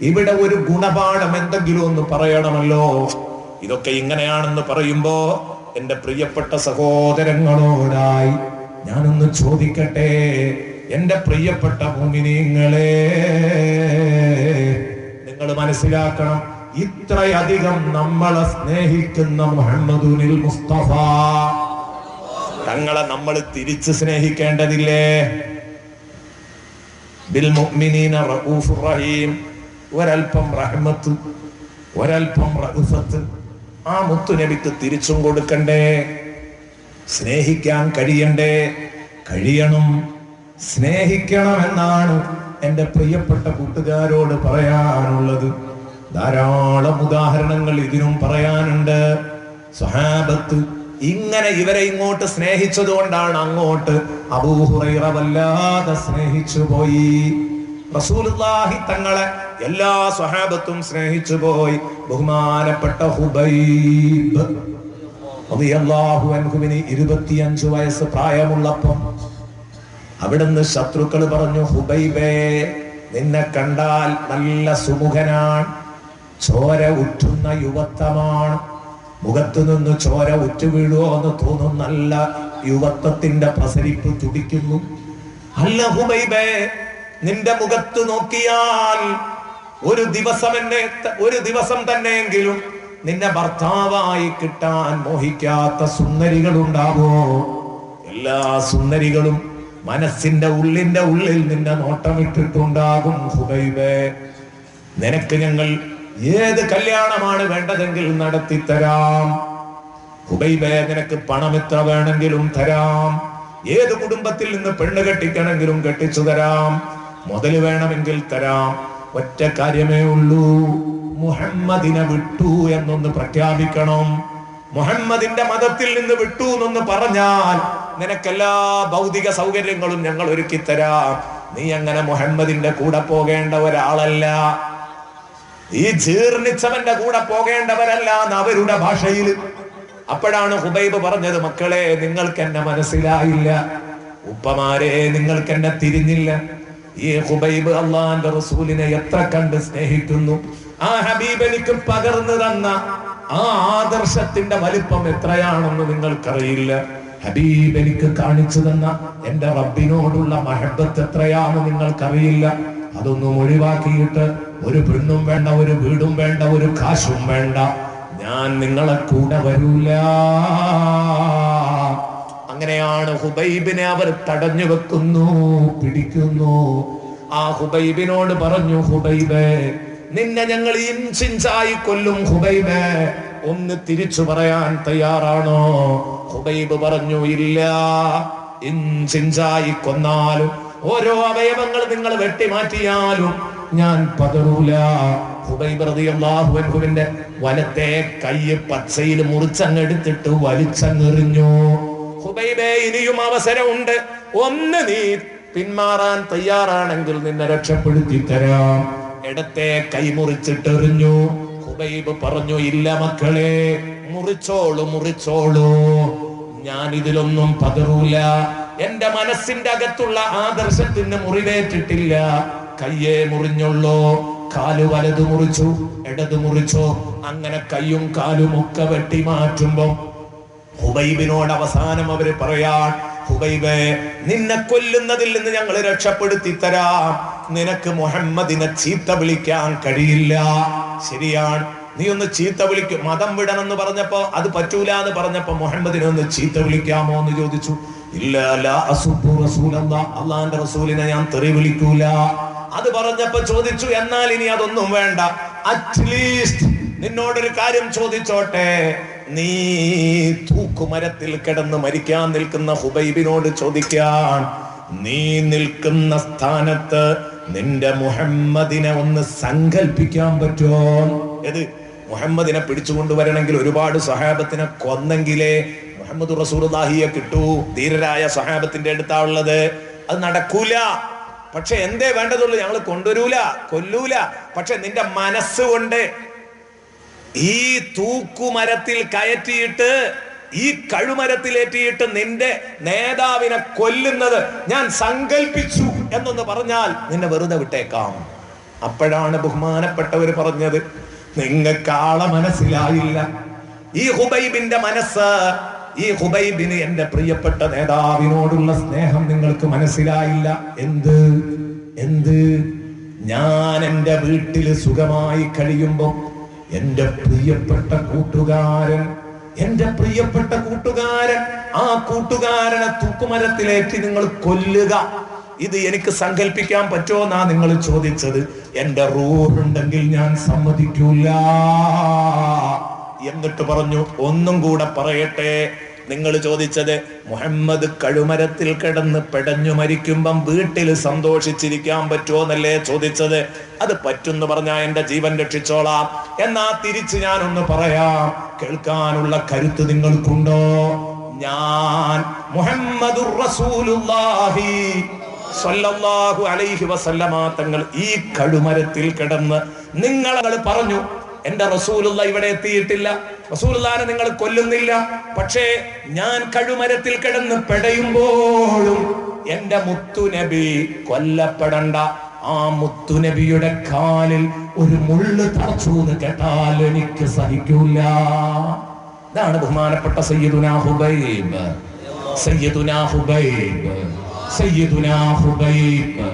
ഇവിടെ ഒരു ഗുണപാഠം എന്തെങ്കിലും ഒന്ന് പറയണമല്ലോ. ഇതൊക്കെ ഇങ്ങനെയാണെന്ന് പറയുമ്പോ എന്റെ പ്രിയപ്പെട്ട സഹോദരങ്ങളോടായി ഞാനൊന്ന് ചോദിക്കട്ടെ. എന്റെ പ്രിയപ്പെട്ട ഭൂമിനിങ്ങളെ നിങ്ങൾ മനസ്സിലാക്കണം ഇത്രയധികം നമ്മളെ സ്നേഹിക്കുന്ന മുഹമ്മദുനിൽ മുസ്തഫ തങ്ങളെ നമ്മൾ തിരിച്ച് സ്നേഹിക്കേണ്ടതില്ലേ? ഒരൽപ്പം റഹ്മത്ത് ഒരൽപ്പം റഹ്ഫത്ത് ആ മുത്തുനബിക്ക് തിരിച്ചും കൊടുക്കണ്ടേ? സ്നേഹിക്കാൻ കഴിയണ്ടേ? കഴിയണം. സ്നേഹിക്കണമെന്നാണ് എന്റെ പ്രിയപ്പെട്ട കൂട്ടുകാരോട് പറയാനുള്ളത്. ധാരാളം ഉദാഹരണങ്ങൾ ഇതിനും പറയാനുണ്ട്. സ്വഹാബത്ത് ഇങ്ങനെ ഇവരെ ഇങ്ങോട്ട് സ്നേഹിച്ചത് കൊണ്ടാണ് അങ്ങോട്ട് അബൂഹുറൈറ വല്ലാതെ സ്നേഹിച്ചു പോയി റസൂലുള്ളാഹി തങ്ങളെ എല്ലാ സ്വഹാബത്തും സ്നേഹിച്ചു പോയി ബഹുമാനപ്പെട്ട ഹുബൈബ് റളിയല്ലാഹു അൻഹുവിന് ഇരുപത്തിയഞ്ചു വയസ്സ് പ്രായമുള്ളപ്പം അവിടുന്ന് ശത്രുക്കൾ പറഞ്ഞു ഹുബൈബേ നിന്നെ കണ്ടാൽ നല്ല സുമുഖനാണ്. ചോര ഉറ്റുന്ന യുവത്വമാണ്. മുഖത്തു നിന്ന് ചോര ഉറ്റു വീഴുവോ എന്ന് തോന്നുന്നല്ല. യുവത്വത്തിന്റെ പ്രസരിപ്പ് തുടിക്കുന്നു. അല്ല ഹുബൈബേ നിന്റെ മുഖത്ത് നോക്കിയാൽ ഒരു ദിവസം എന്നെ ഒരു ദിവസം തന്നെയെങ്കിലും നിന്നെ ഭർത്താവായി കിട്ടാൻ മോഹിക്കാത്ത സുന്ദരികൾ ഉണ്ടാവോ എല്ലാ സുന്ദരികളും മനസ്സിന്റെ ഉള്ളിന്റെ ഉള്ളിൽ നിന്നെ നോട്ടമിട്ടിട്ടുണ്ടാകും ഹുബൈബേ. നിനക്ക് ഞങ്ങൾ ഏത് കല്യാണമാണ് വേണ്ടതെങ്കിൽ നടത്തി തരാം. ഹുബൈബേ നിനക്ക് പണം എത്ര വേണമെങ്കിലും തരാം. ഏത് കുടുംബത്തിൽ നിന്ന് പെണ്ണ് കെട്ടിക്കണമെങ്കിലും കെട്ടിച്ചു തരാം. മുതൽ വേണമെങ്കിൽ തരാം. ഒറ്റ കാര്യമേ ഉള്ളൂ. മുഹമ്മദിനെ വിട്ടു എന്നൊന്ന് പ്രഖ്യാപിക്കണം. മുഹമ്മദിന്റെ മതത്തിൽ നിന്ന് വിട്ടു എന്നൊന്ന് പറഞ്ഞാൽ നിനക്കെല്ലാ ഭൗതിക സൗകര്യങ്ങളും ഞങ്ങൾ ഒരുക്കി തരാം നീ അങ്ങനെ മുഹമ്മദിന്റെ കൂടെ പോകേണ്ട ഒരാളല്ല. ഈ ജീർണിച്ചവന്റെ കൂടെ പോകേണ്ടവരല്ല അവരുടെ ഭാഷയിൽ. അപ്പോഴാണ് ഹുബൈബ് പറഞ്ഞത് മക്കളെ നിങ്ങൾക്ക് എന്നെ മനസ്സിലായില്ല. ഉപ്പമാരെ നിങ്ങൾക്ക് എന്നെ തിരിഞ്ഞില്ല. ഈ ഹുബൈബ് അള്ളാന്റെ റസൂലിനെ എത്ര കണ്ട് സ്നേഹിക്കുന്നു. ആ ഹബീബ് എനിക്ക് പകർന്നു തന്ന ആ ആദർശത്തിന്റെ വലിപ്പം എത്രയാണെന്ന് നിങ്ങൾക്കറിയില്ല. ഹബീബ് എനിക്ക് കാണിച്ചു തന്ന എന്റെ റബ്ബിനോടുള്ള മഹബത്ത് എത്രയാണെന്ന് നിങ്ങൾക്കറിയില്ല. അതൊന്നും ഒഴിവാക്കിയിട്ട് ഒരു പെണ്ണും വേണ്ട ഒരു വീടും വേണ്ട ഒരു കാശും വേണ്ട. ഞാൻ നിങ്ങളെ കൂടെ വരൂല. അങ്ങനെയാണ് ഹുബൈബിനെ അവർ തടഞ്ഞു വെക്കുന്നു പിടിക്കുന്നു. ആ ഹുബൈബിനോട് പറഞ്ഞു ഹുബൈബേ നിന്നെ ഞങ്ങൾ ഇൻസിൻസായി കൊല്ലും ഹുബൈബേ. ഒന്ന് തിരിച്ചു പറയാൻ തയ്യാറാണോ? ഹുബൈബ് പറഞ്ഞു ഇല്ല. ഇൻസിൻസായി കൊന്നാലും ഓരോ അവയവങ്ങൾ നിങ്ങൾ വെട്ടിമാറ്റിയാലും ഞാൻ പതറൂല. ഹുബൈബ് റളിയല്ലാഹു അൻഹുവിന്റെ വലത്തെ കൈ പച്ചയിൽ മുറിച്ചങ്ങെടുത്തിട്ട് വലിച്ചങ്ങെറിഞ്ഞു. ഹുബൈബേ ഇനിയും അവസരമുണ്ട്. ഒന്ന് നീ പിന്മാറാൻ തയ്യാറാണെങ്കിൽ നിന്നെ രക്ഷപ്പെടുത്തി തരാം. ഇടത്തെ കൈ മുറിച്ചിട്ടെറിഞ്ഞു. ഹുബൈബ് പറഞ്ഞു ഇല്ല മക്കളെ മുറിച്ചോളൂ മുറിച്ചോളൂ. ഞാൻ ഇതിലൊന്നും പതറൂല. എന്റെ മനസ്സിന്റെ അകത്തുള്ള ആദർശത്തിന് മുറിവേറ്റിട്ടില്ല. കയ്യെ മുറിഞ്ഞുള്ളൂ കാൽ വലത് മുറിച്ചു ഇടത് മുറിച്ചോ. അങ്ങനെ കയ്യും കാലും ഒക്കെ വെട്ടി മാറ്റുമ്പോ ഹുബൈബിനോട് അവസാനം അവർ പറയാൻ ഹുബൈബേ നിന്നെ കൊല്ലുന്നതിൽ നിന്ന് ഞങ്ങൾ രക്ഷപ്പെടുത്തി തരാം. നിനക്ക് മുഹമ്മദിനെ ചീത്ത വിളിക്കാൻ കഴിയില്ല. ശരിയാണ്. നീ ഒന്ന് ചീത്ത വിളിക്കും. മതം വിടണം എന്ന് പറഞ്ഞപ്പോ അത് പറ്റൂല എന്ന് പറഞ്ഞപ്പോ മുഹമ്മദിനെ ഒന്ന് ചീത്ത വിളിക്കാമോ എന്ന് ചോദിച്ചു. അള്ളാന്റെ റസൂലിനെ ഞാൻ തെറി വിളിക്കൂല. അത് പറഞ്ഞപ്പോ ചോദിച്ചു എന്നാൽ ഇനി അതൊന്നും വേണ്ട. അറ്റ്ലീസ്റ്റ് നിന്നോടൊരു കാര്യം ചോദിച്ചോട്ടെ. നീ തൂക്കുമരത്തിൽ കിടന്ന് മരിക്കാൻ നിൽക്കുന്ന ഹുബൈബിനോട് ചോദിക്കാൻ. നീ നിൽക്കുന്ന സ്ഥാനത്ത് നിന്റെ മുഹമ്മദിനെ ഒന്ന് സങ്കല്പിക്കാൻ പറ്റുമോ? ഏത്? മുഹമ്മദിനെ പിടിച്ചുകൊണ്ടുവരണമെങ്കിൽ ഒരുപാട് സഹാബത്തിനെ കൊന്നെങ്കിലേ മുഹമ്മദ് റസൂർഹിയെ കിട്ടൂ. ധീരരായ സഹാബത്തിന്റെ അടുത്താ ഉള്ളത് അത് നടക്കൂല. പക്ഷെ എന്തേ വേണ്ടതുള്ളു? ഞങ്ങൾ കൊണ്ടുവരൂല കൊല്ലൂല. പക്ഷെ നിന്റെ മനസ്സുകൊണ്ട് ഈ തൂക്കുമരത്തിൽ കയറ്റിയിട്ട് ഈ കഴുമരത്തിലേറ്റിയിട്ട് നിന്റെ നേതാവിനെ കൊല്ലുന്നത് ഞാൻ സങ്കൽപ്പിച്ചു എന്നൊന്ന് പറഞ്ഞാൽ നിന്നെ വെറുതെ വിട്ടേക്കാം. അപ്പോഴാണ് ബഹുമാനപ്പെട്ടവർ പറഞ്ഞത് നിങ്ങൾക്ക് ആളെ മനസ്സിലായില്ല. ഈ ഹുബൈബിന്റെ മനസ്സ് ഈ ഹുബൈബിന് എന്റെ പ്രിയപ്പെട്ട നേതാവിനോടുള്ള സ്നേഹം നിങ്ങൾക്ക് മനസ്സിലായില്ല. എന്ത്? എന്ത്? ഞാൻ എന്റെ വീട്ടിൽ സുഖമായി കഴിയുമ്പോ എന്റെ പ്രിയപ്പെട്ട കൂട്ടുകാരൻ എന്റെ പ്രിയപ്പെട്ട കൂട്ടുകാരൻ ആ കൂട്ടുകാരനെ തൂക്കുമരത്തിലേറ്റി നിങ്ങൾ കൊല്ലുക. ഇത് എനിക്ക് സങ്കല്പിക്കാൻ പറ്റുമോ എന്നാ നിങ്ങൾ ചോദിച്ചത്. എന്റെ റൂഹുണ്ടെങ്കിൽ ഞാൻ സമ്മതിക്കൂല എന്നിട്ട് പറഞ്ഞു ഒന്നും കൂടെ പറയട്ടെ. നിങ്ങൾ ചോദിച്ചത് മുഹമ്മദ് കഴുമരത്തിൽ കിടന്ന് പെടഞ്ഞു മരിക്കുമ്പം വീട്ടിൽ സന്തോഷിച്ചിരിക്കാൻ പറ്റുമോ എന്നല്ലേ ചോദിച്ചത്? അത് പറ്റുമെന്ന് പറഞ്ഞാ എന്റെ ജീവൻ രക്ഷിച്ചോളാം. എന്നാ തിരിച്ച് ഒന്ന് പറയാം. കേൾക്കാനുള്ള കരുത്ത് നിങ്ങൾക്കുണ്ടോ? ഞാൻ മുഹമ്മദ് റസൂലുള്ളാഹി അലൈഹി വസല്ലമ തങ്ങൾ ഈ കഴുമരത്തിൽ കിടന്ന് നിങ്ങൾ പറഞ്ഞു എന്റെ റസൂലുള്ള ഇവിടെ എത്തിയിട്ടില്ല. റസൂലുള്ളാനെ നിങ്ങൾ കൊല്ലുന്നില്ല. പക്ഷേ ഞാൻ കഴുമരത്തിൽ കിടന്ന് പെടയുമ്പോഴും എന്റെ മുത്തുനബി കൊല്ലപ്പെടണ്ട. ആ മുത്തുനബിയുടെ കാലിൽ ഒരു മുള്ളു തറച്ചു എന്ന് കേട്ടാൽ എനിക്ക് സഹിക്കൂല. ഇതാണ് ബഹുമാനപ്പെട്ട സയ്യിദുനാ ഹുബൈബ്. സയ്യിദുനാ ഹുബൈബ്. സയ്യിദുനാ ഹുബൈബ്.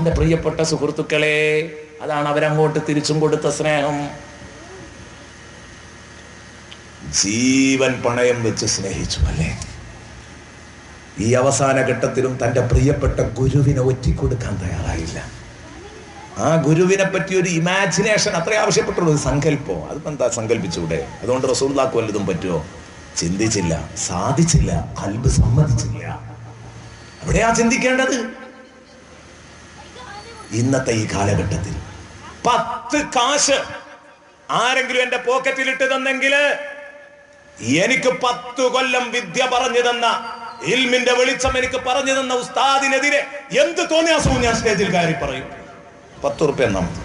എന്റെ പ്രിയപ്പെട്ട സുഹൃത്തുക്കളെ അതാണ് അവരങ്ങോട്ട് തിരിച്ചും കൊടുത്ത സ്നേഹം. ജീവൻ പണയം വെച്ച് സ്നേഹിച്ചു അല്ലേ? ഈ അവസാന ഘട്ടത്തിലും തന്റെ പ്രിയപ്പെട്ട ഗുരുവിനെ ഒറ്റിക്കൊടുക്കാൻ തയ്യാറായില്ല. ആ ഗുരുവിനെ പറ്റി ഒരു ഇമാജിനേഷൻ അത്ര ആവശ്യപ്പെട്ടുള്ളൂ സങ്കല്പം. അതിപ്പോ എന്താ സങ്കല്പിച്ചൂടെ? അതുകൊണ്ട് റസൂർദാക്ക് വല്ലതും പറ്റുമോ ചിന്തിച്ചില്ല സാധിച്ചില്ല കൽബ് സമ്മതിച്ചില്ല. എവിടെയാ ചിന്തിക്കേണ്ടത്? ഇന്നത്തെ ഈ കാലഘട്ടത്തിൽ. പത്ത് കാശ് ആരെങ്കിലും എന്റെ പോക്കറ്റിൽ ഇട്ട് തന്നെങ്കിൽ എനിക്ക് പത്തു കൊല്ലം വിദ്യ പറഞ്ഞു തന്ന ഇൽമിന്റെ വെളിച്ചം എനിക്ക് പറഞ്ഞു തന്ന ഉസ്താദിനെതിരെ എന്ത് തോന്നിയാസവും ഞാൻ സ്റ്റേജിൽ കയറി പറയും. പത്ത് റുപ്യ എന്നാ മതി.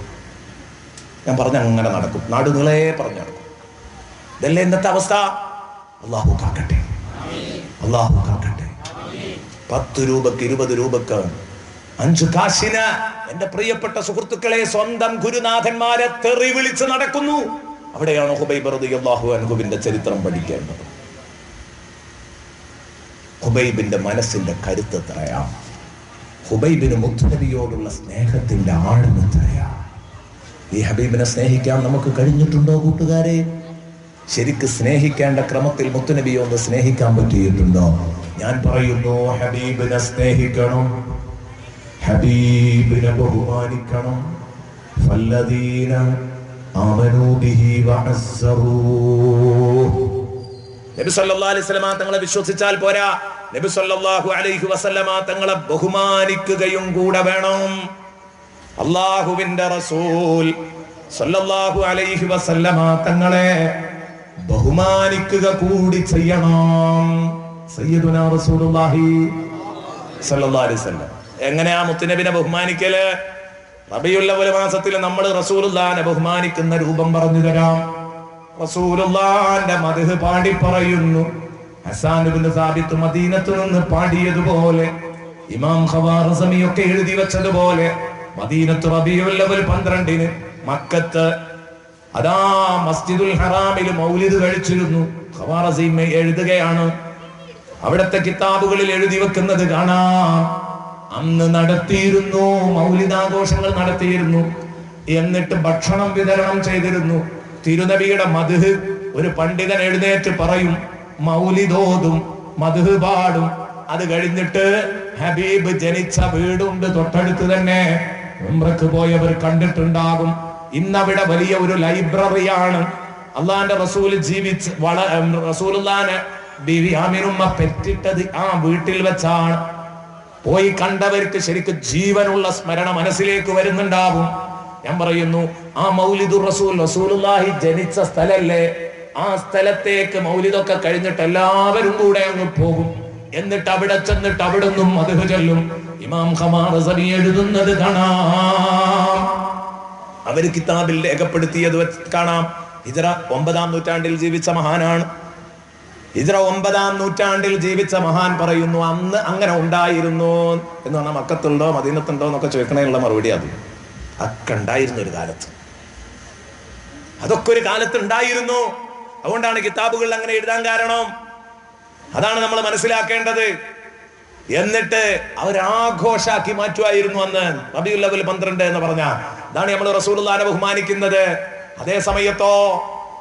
ഞാൻ പറഞ്ഞ അങ്ങനെ നടക്കും. നാടുകളെ പറഞ്ഞു നടക്കും. ഇതല്ലേ ഇന്നത്തെ അവസ്ഥ? അള്ളാഹു കാക്കട്ടെ. അള്ളാഹു കാക്കട്ടെ. പത്ത് രൂപക്ക് ഇരുപത് രൂപക്ക് അഞ്ചു കാശിന് എന്റെ പ്രിയപ്പെട്ട സുഹൃത്തുക്കളെ സ്വന്തം ഗുരുനാഥന്മാരെ തെറി വിളിച്ച് നടക്കുന്നു. അവിടെയാണ് ഹുബൈബ് റളിയല്ലാഹു ചരിത്രം പഠിക്കേണ്ടത്. ഹുബൈബിന്റെ മനസ്സിന്റെ കരുത്ത് എത്രയാ? ഹുബൈബിന് മുത്തനബിയോടുള്ള സ്നേഹത്തിന്റെ ആഴം എത്രയാ? ഈ ഹബീബിനെ സ്നേഹിക്കാൻ നമുക്ക് കഴിഞ്ഞിട്ടുണ്ടോ കൂട്ടുകാരെ? ശരിക്ക് സ്നേഹിക്കേണ്ട ക്രമത്തിൽ മുത്തുനബിയെ ഒന്ന് സ്നേഹിക്കാൻ പറ്റിയിട്ടുണ്ടോ? ഞാൻ പറയുന്നു ഹബീബിനെ സ്നേഹിക്കണം. ഹബീബിനെ ബഹുമാനിക്കണം. ഫല്ലദീന നബി സല്ലല്ലാഹു അലൈഹി വസല്ലമ തങ്ങളെ വിശ്വസിച്ചാൽ പോരാ. നബി സല്ലല്ലാഹു അലൈഹി വസല്ലമ തങ്ങളെ ബഹുമാനിക്കുകയും കൂടെ വേണം. അള്ളാഹുവിന്റെ റസൂൽ സല്ലല്ലാഹു അലൈഹി വസല്ലമ തങ്ങളെ ബഹുമാനിക്കുക കൂടി ചെയ്യണം. സയ്യിദുനാ റസൂലുള്ളാഹി സല്ലല്ലാഹു അലൈഹി വസല്ലം. എങ്ങനെയാ മുത്തുനബിനെ ബഹുമാനിക്കൽ? റബിയുള്ള ഒരു മാസത്തിൽ നമ്മൾ റസൂലുള്ളാനെ ബഹുമാനിക്കുന്ന രൂപം പറഞ്ഞു തരാം. റസൂലുള്ളാന്റെ മദ്ഹ് പാടി പറയുന്നു. ഹസാൻ ഇബ്നു സാബിത്ത് മദീനത്തു നിന്ന് പാടിയതുപോലെ ഇമാം ഖവാറസമി ഒക്കെ എഴുതി വെച്ചതുപോലെ മദീനത്ത് റബിയുൽ അവൽ പന്ത്രണ്ടിന് മക്കത്ത് അതാ മസ്ജിദുൽ ഹറാമിൽ മൗലിദ് കഴിച്ചിരുന്നു. ഖവാറസീമ എഴുതുകയാണ്. അവിടുത്തെ കിതാബുകളിൽ എഴുതി വെക്കുന്നത് കാണാം. അന്ന് നടത്തിയിരുന്നു മൗലിദാഘോഷങ്ങൾ നടത്തിയിരുന്നു. എന്നിട്ട് ഭക്ഷണം വിതരണം ചെയ്തിരുന്നു. തിരുനബിയുടെ മധുഹ് ഒരു പണ്ഡിതൻ എഴുന്നേറ്റ് പറയും മൗലിദോതും മധുഹ് പാടും അത് കഴിഞ്ഞിട്ട് ഹബീബ് ജനിച്ച വീടുണ്ട് തൊട്ടടുത്ത് തന്നെ. ഉംറക്ക് പോയവർ കണ്ടിട്ടുണ്ടാകും. ഇന്നവിടെ വലിയ ഒരു ലൈബ്രറിയാണ്. അള്ളാന്റെ റസൂൽ ജീവിച്ച് വള റസൂൽ ബിവി ആമിനുമ്മ പെറ്റിട്ടത് ആ വീട്ടിൽ വെച്ചാണ്. പോയി കണ്ടവർക്ക് ശരിക്കും ജീവനുള്ള സ്മരണ മനസ്സിലേക്ക് വരുന്നുണ്ടാവും ഞാൻ പറയുന്നു ആ മൗലിദു റസൂൽ റസൂലുള്ളാഹി ജനിച്ച സ്ഥലല്ലേ? ആ സ്ഥലത്തേക്ക് മൗലിദൊക്കെ കഴിഞ്ഞിട്ട് എല്ലാവരും കൂടെ അങ്ങ് പോകും. എന്നിട്ട് അവിടെ ചെന്നിട്ട് അവിടെ നിന്നും മധു ചൊല്ലും. ഇമാം ഖമാർ റസബി എഴുതുന്നത് കാണാം. അവർ കിതാബിൽ രേഖപ്പെടുത്തിയത് കാണാം. ഹിജറ ഒമ്പതാം നൂറ്റാണ്ടിൽ ജീവിച്ച മഹാനാണ്. ഇത്ര ഒമ്പതാം നൂറ്റാണ്ടിൽ ജീവിച്ച മഹാൻ പറയുന്നു അന്ന് അങ്ങനെ ഉണ്ടായിരുന്നു. എന്ന് പറഞ്ഞാൽ മക്കത്തുണ്ടോ മദീനത്തുണ്ടോ എന്നൊക്കെ ചോദിക്കണേനുള്ള മറുപടി അത്. അക്കെ ഉണ്ടായിരുന്നു ഒരു കാലത്ത്. അതൊക്കെ ഒരു കാലത്ത് ഉണ്ടായിരുന്നു. അതുകൊണ്ടാണ് കിതാബുകളിൽ അങ്ങനെ എഴുതാൻ കാരണം. അതാണ് നമ്മൾ മനസ്സിലാക്കേണ്ടത്. എന്നിട്ട് അവരാഘോഷാക്കി മാറ്റുമായിരുന്നു അന്ന്. റബിയുൽ അവൽ പന്ത്രണ്ട് എന്ന് പറഞ്ഞ അതാണ് നമ്മൾ റസൂൽ ബഹുമാനിക്കുന്നത്. അതേ സമയത്തോ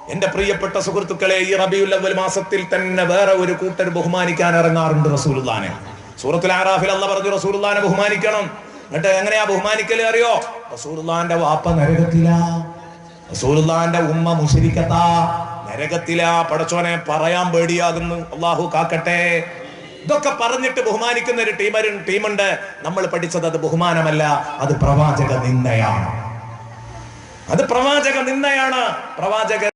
എന്റെ പ്രിയപ്പെട്ട സുഹൃത്തുക്കളെ ഈ റബിയുൽ അവൽ മാസത്തിൽ തന്നെ വേറെ ഒരു കൂട്ടർ ബഹുമാനിക്കാൻ ഇറങ്ങാറുണ്ട് റസൂലുള്ളാനെ സൂറത്തുൽ ആറാഫിൽ അല്ല പറഞ്ഞു റസൂലുള്ളാനെ ബഹുമാനിക്കണം. എന്നിട്ട് എങ്ങനെയാ ബഹുമാനിക്കൽ അറിയോ? റസൂലുള്ളാന്റെ വാപ്പ നരകത്തില. റസൂലുള്ളാന്റെ ഉമ്മ മുശരിക്കത്താ. നരകത്തില. പടച്ചോനെ പറയാൻ പേടിയാകുന്നു. അള്ളാഹു കാക്കട്ടെ. ഇതൊക്കെ പറഞ്ഞിട്ട് ബഹുമാനിക്കുന്ന ഒരു ടീമരു ടീമുണ്ട്. നമ്മൾ പഠിച്ചത് അത് ബഹുമാനമല്ല അത് പ്രവാചക നിന്ദയാണ്. അത് പ്രവാചക നിന്ദയാണ്. പ്രവാചക